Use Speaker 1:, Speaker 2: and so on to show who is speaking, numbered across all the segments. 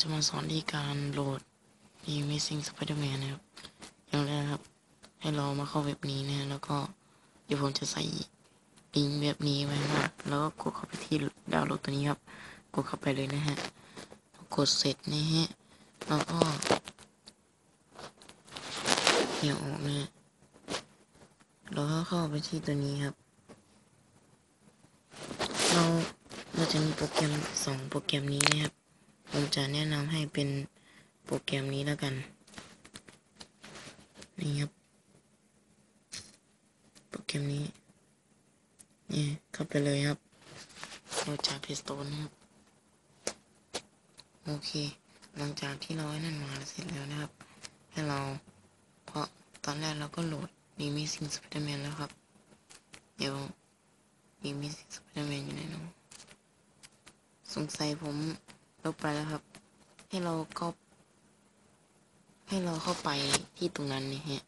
Speaker 1: จะมาสอนที่การโหลด The Amazing Spider-Man นะครับ อย่างแรกนะครับ ให้เรามาเข้าเว็บนี้นะ แล้วก็เดี๋ยวผมจะใส่ลิงก์เว็บนี้ไว้นะแล้วก็กดเข้าไปที่ดาวน์โหลดตัวนี้ครับ กดเข้าไปเลยนะฮะ กดเสร็จนะฮะ แล้วก็เดี๋ยวออกนะฮะแล้วก็เข้าไปที่ตัวนี้ครับ เราเราจะมีโปรแกรมสองโปรแกรมนี้นะครับ ผมจะแนะนำให้เป็นโปรแกรมนี้แล้วกัน นี่ครับ โปรแกรมนี้ นี่เข้าไปเลยครับเราจากเพสโตนนะครับ โอเค หลังจากที่เราไอ้นั่นมาเสร็จแล้วนะครับ ให้เรา เพราะตอนแรกเราก็โหลดดีมิซิ่งสไปเดอร์แมนแล้วครับ เดี๋ยวดีมิซิ่งสไปเดอร์แมนอยู่ไหนเนาะสงสัยผม ลบไปแล้วครับ ให้เราก็ ให้เราเข้าไปที่ตรงนั้นนี่ฮะ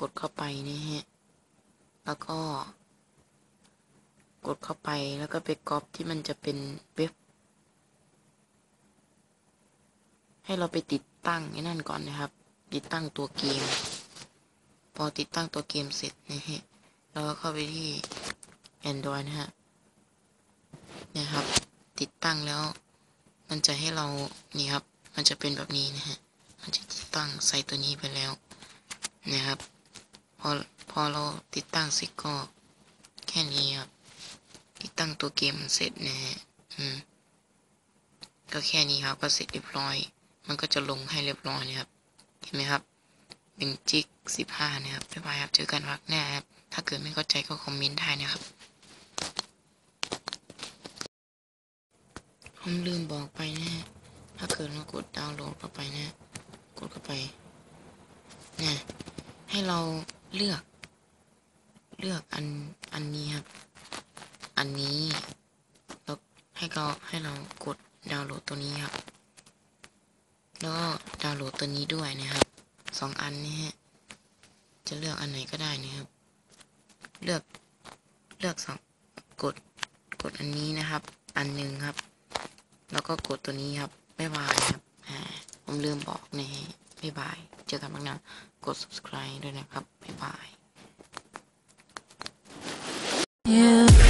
Speaker 1: กดเข้าไปนี่ฮะ แล้วก็ กดเข้าไปแล้วก็ไปก๊อปที่มันจะเป็นเว็บ ให้เราไปติดตั้งไอ้นั่นก่อนนะครับ ติดตั้งตัวเกม พอติดตั้งตัวเกมเสร็จนะฮะเราก็เข้าไปที่ Android นะฮะนะครับ ติดตั้งแล้ว มันจะให้เรานี่ครับ มันจะเป็นแบบนี้นะฮะ มันจะติดตั้งใส่ตัวนี้ไปแล้วนะครับ พอพอเราติดตั้งเสร็จก็แค่นี้ครับ ติดตั้งตัวเกมเสร็จนะฮะอืมก็แค่นี้ครับก็เสร็จเรียบร้อย มันก็จะลงให้เรียบร้อยนะครับ เห็นไหมครับหนึ่งจิกสิบห้านะครับบ๊ายบายครับ เจอกันพักหน้าครับ ถ้าเกิดไม่เข้าใจก็คอมเมนต์ได้นะครับ ผมลืมบอกไปนะฮะถ้าเกิดเรากดดาวน์โหลดเข้าไปนะ กดเข้าไปนะให้เราเลือก เลือกอันอันนี้ครับ อันนี้แล้วให้เราให้เรากดดาวน์โหลดตัวนี้ครับ แล้วก็ดาวน์โหลดตัวนี้ด้วยนะครับสองอันนี้ฮะจะเลือกอันไหนก็ได้นะครับ เลือกเลือกสองกดกดอันนี้นะครับ อันหนึ่งครับ แล้วก็กดตัวนี้ครับบ๊ายบายครับอ่าผมลืมบอกนี่บ๊ายบาย เจอกันบางนะกด subscribe ด้วยนะครับบ๊ายบาย
Speaker 2: yeah.